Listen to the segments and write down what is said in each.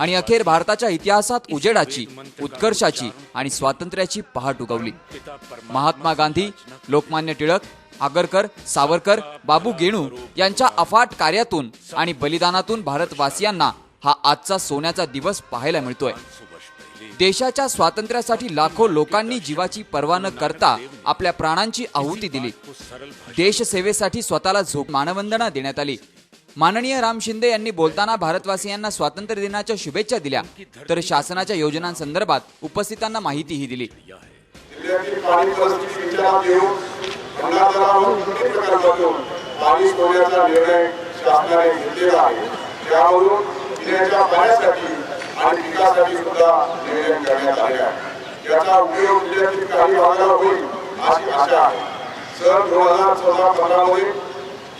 आणि अखेर भारताच्या इतिहासात उजेडाची उत्कर्षाची आणि स्वातंत्र्याची पहाट उगवली. महात्मा गांधी लोकमान्य टिळक आगरकर सावरकर बाबू गेणू यांच्या अफाट कार्यातून आणि बलिदानातून भारतवासियांना हा आजचा सोन्याचा दिवस पाहायला मिळतोय. देशाच्या स्वातंत्र्यासाठी लाखो लोकांनी जीवाची पर्वा न करता आपल्या प्राणांची आहुती दिली. देशसेवेसाठी स्वतःला झोप मानवंदना देण्यात आली. माननीय राम शिंदे यांनी बोलताना भारतवासियांना स्वातंत्र्य दिनाच्या शुभेच्छा दिल्या. तर शासनाच्या योजनांसंदर्भात उपस्थितांना माहितीही दिली. आणि सुद्धा करण्यात आले आहे. याचा उपयोग जिल्ह्यातील काही भागाला होईल अशी आशा आहे. सन दोन हजार चौदा पंधरा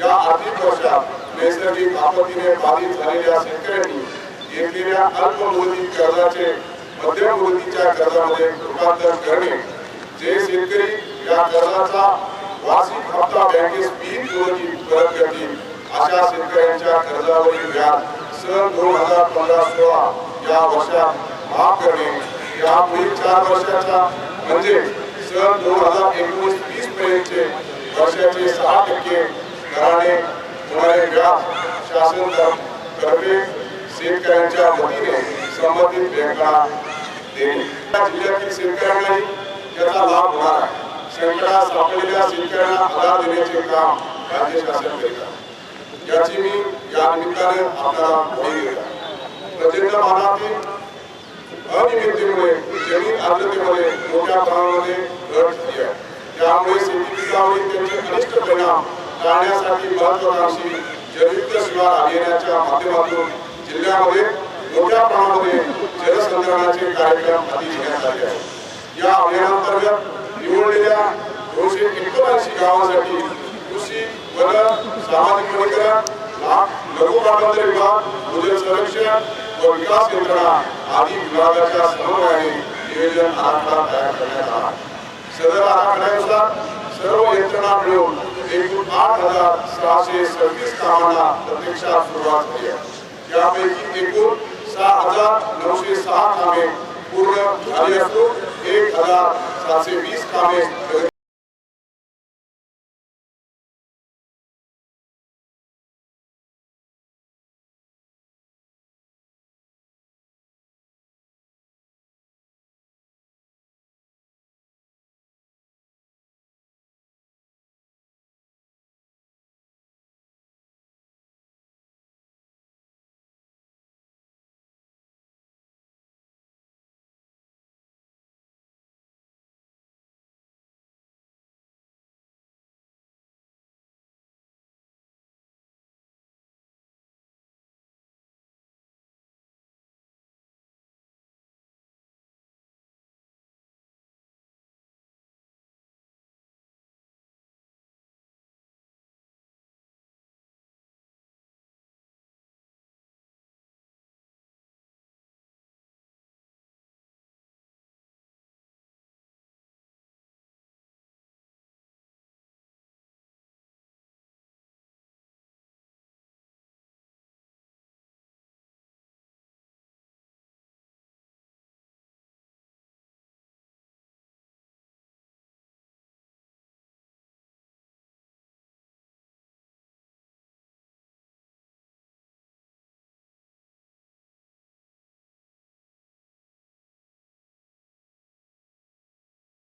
या आर्थिक वर्षात नैसर्गिक आपत्तीने बाधित झालेल्या शेतकऱ्यांनी घेतलेल्या अल्प मुदती कर्जाचे मध्यम मुदतीच्या कर्जामध्ये रूपांतर करणे जे शेतकरी या कर्जाचा वार्षिक हप्ता बँकेस बिन मुदतीत परत करतील अशा शेतकऱ्यांच्या कर्जावरील व्याज सन दोन हजार पंधरा सोळा या वर्षात माफ करणे. या पुढील चार वर्षाच्या म्हणजे सन दोन हजार एकोणीस वीस पर्यंतचे वर्षाचे सहा टक्के दराने होणारे व्याज शासन तर्फे शेतकऱ्यांच्या वतीने संबंधित बँकांना देणे जिल्ह्यातील शेतकऱ्यांनाही त्याचा लाभ होणार आहे संकटात सापडलेल्या शेतकऱ्यांना आधार देण्याचे काम राज्य शासन करीत आहे याची मी या निमित्ताने आपल्याला ग्वाही देत आहे प्रचंड मानातील अनियमिततेमुळे जमीन आर्द्रतेमध्ये मोठ्या प्रमाणामध्ये घट झाली आहे त्यामुळे शेती पिकावरील त्याचे अनिष्ट परिणाम टाळण्यासाठी महत्वाकांक्षी जलयुक्त शिवार अभियानाच्या माध्यमातून जिल्ह्यामध्ये मोठ्या प्रमाणामध्ये जलसंधारणाचे कार्यक्रम हाती घेण्यात आले आहेत. या अभियानांतर्गत निवडलेल्या दोनशे एकोणऐंशी गावांसाठी कृषी वन सामाजिक वनीकरण लघु प्राबल्य विभाग भूजल संरक्षण व विकास यंत्रणा आदी विभागाच्या समन्वयाने नियोजन आराखडा तयार करण्यात आला. सदर आराखड्यानुसार सर्व यंत्रणा मिळून एकूण आठ हज़ार सहाशे सव्वीस कामांना प्रत्यक्षात सुरुवात झाली आहे यापैकी एकूण सहा हज़ार नऊशे सहा कामे पूर्ण एक हज़ार सातशे वीस कामे